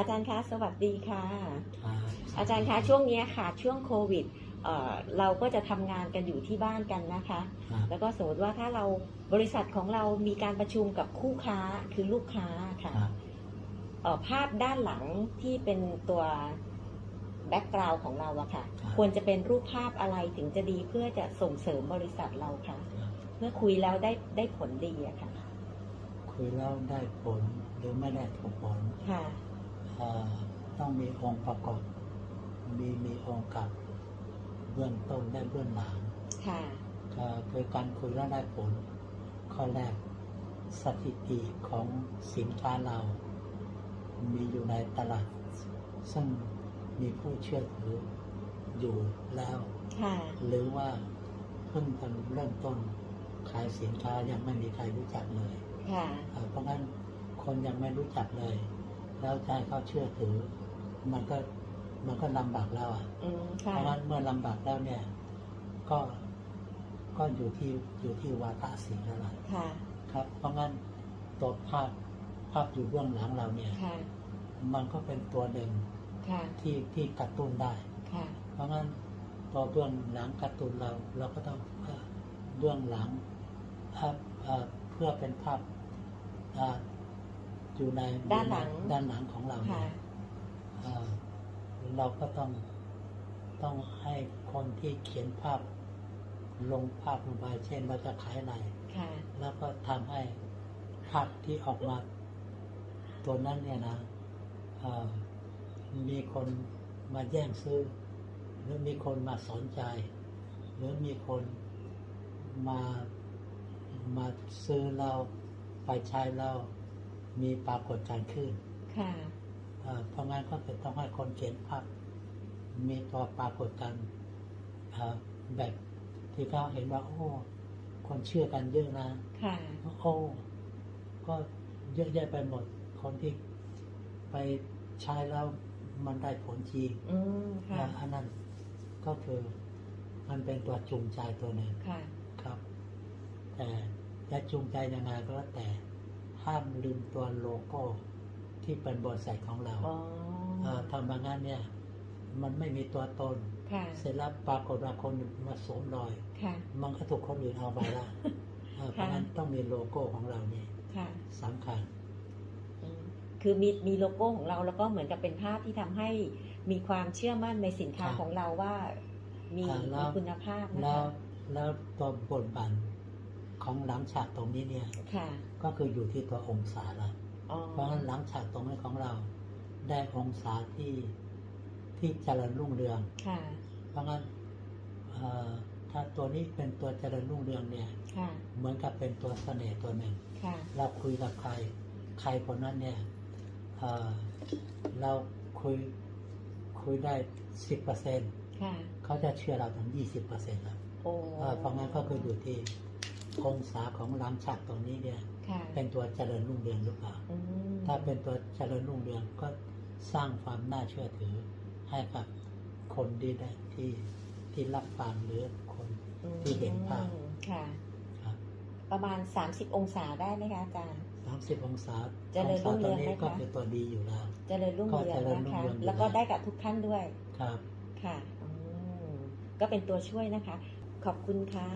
อาจารย์คะสวัสดีค่ะครับอาจารย์คะช่วงเนี้ยค่ะช่วงโควิดเอ่อเราก็จะทำงานกันอยู่ที่บ้านกันนะคะครับแล้วก็สมมติว่าถ้าเราบริษัทของเรามีการประชุมกับคู่ค้าคือลูกค้าค่ะครับเอ่อภาพด้านหลังที่เป็นตัวแบ็กกราวน์ของเราอะค่ะครับควรจะเป็นรูปภาพอะไรถึงจะดีเพื่อจะส่งเสริมบริษัทเราค่ะ เมื่อคุยแล้วได้ได้ผลดีอะค่ะ คุยแล้วได้ผลหรือไม่ได้ถูกผลค่ะเอ่อ ต้องมีองค์ประกอบมีมีองค์กับเบื้องต้นและเบื้องหลังค่ะก็คือการคุยแล้วได้ผล ข้อแรกสถิติของสินค้าเรา มีอยู่ในตลาด ซึ่งมีผู้เชื่อถืออยู่แล้วค่ะหรือว่าเพิ่งทำเริ่มต้นขายสินค้ายังไม่มีใครรู้จักเลยค่ะเอ่อเพราะงั้นคนยังไม่รู้จักเลย แล้วจะให้เขาเชื่อถือ มันก็มันก็ลำบากแล้วอะอืมเพค่ะราะงั้นเมื่อลำบากแล้วเนี่ย ก็ก็อยู่ที่อยู่ที่วาทศิลป์แล้วล่ะค่ะครับ เพราะงั้นตัวภาพภาพอยู่เบื้องหลังเราเนี่ยค่ะมันก็เป็นตัวหนึ่งค่ะที่ที่กระตุ้นได้ค่ะเพราะงั้นตัวเบื้องหลังการ์ตูนเรา เราก็ต้องเอ่อเบื้องหลังภาพเอ่อเพื่อเป็นภาพ อ่าอยู่ในด้านหลัง ด้านหลังของเราเนี่ค่ะยเอ่อเราก็ต้องต้องให้คนที่เขียนภาพลงภาพลงไปเช่นเราจะขายอะไร ค่ะ แล้วก็ทำให้ภาพที่ออกมา ตัวนั้นเนี่ยนะเอ่อมีคนมาแย่งซื้อ หรือมีคนมาสนใจ หรือมีคนมามาซื้อเราไปใช้เรา มีปรากฏการณ์ขึ้นค่ะเอ่อเพราะงั้นก็คือต้องให้คนเขียนภาพมีตัวปรากฏการณ์เอ่อแบบที่เขาเห็นว่า โอ้ คนเชื่อกันเยอะนะค่ะโอ้ก็เยอะแยะไปหมด คนที่ไปใช้แล้วมันได้ผลจริงอืมค่ะนะอันนั้นก็คือมันเป็นตัวจูงใจตัวหนึ่งค่ะครับ แต่จะจูงใจยังไงก็แล้วแต่ ห้ามลืมตัวโลโก้ที่เป็นบริษัทของเราอ๋อเอ่อทำบางงานเนี่ย มันไม่มีตัวตนค่ะเสร็จแล้วปรากฏว่าคนมาสวมรอยค่ะมันก็ถูกคนอื่นเอาไปละเอ่อเพราะค่ะงั้นต้องมีโลโก้ของเรานี่ค่ะสำคัญอืมคือมีมีโลโก้ของเราแล้วก็เหมือนกับเป็นภาพที่ทำให้มีความเชื่อมั่นในสินค้าครับของเราว่ามีอ่าแล้วมีคุณภาพนะแล้วคะแล้วตัวบทบัน ของหลังฉากตรงนี้เนี่ย ค่ะ ก็คืออยู่ที่ตัวองศาละอ๋อเพราะฉะนั้นหลังฉากตรงนี้ของเรา ได้องศาที่ที่เจริญรุ่งเรือง ค่ะ เพราะงั้นเอ่อถ้าตัวนี้เป็นตัวเจริญรุ่งเรืองเนี่ย ค่ะ เหมือนกับเป็นตัวเสน่ห์ตัวหนึ่ง ค่ะ เราคุยกับใคร ใครคนนั้นเนี่ยเอ่อเราคุยคุยได้สิบเปอร์เซ็นค่ะ เขาจะเชื่อเราถึงยี่สิบเปอร์เซ็นต์แล้วโอ้ เอ่อเพราะงั้นก็คืออยู่ที่ องศาของหลังฉากตรงนี้เนี่ยค่ะเป็นตัวเจริญรุ่งเรืองหรือเปล่า อืมถ้าเป็นตัวเจริญรุ่งเรืองก็สร้างความน่าเชื่อถือให้กับคนที่ได้ที่ที่รับฟังหรือคนอืมที่เห็นภาพค่ะ ครับประมาณ 30 องศาได้ไหมคะอาจารย์ สามสิบองศาเจริญรุ่งเรืองนี้ไหมคะก็คือตัวดีอยู่แล้ว เจริญรุ่งเรืองก็เจริญนะรุ่งคะเรืองอยู่ แล้วก็แล้วได้กับทุกท่านด้วย ครับ ค่ะอืมก็เป็นตัวช่วยนะคะ ขอบคุณค่ะ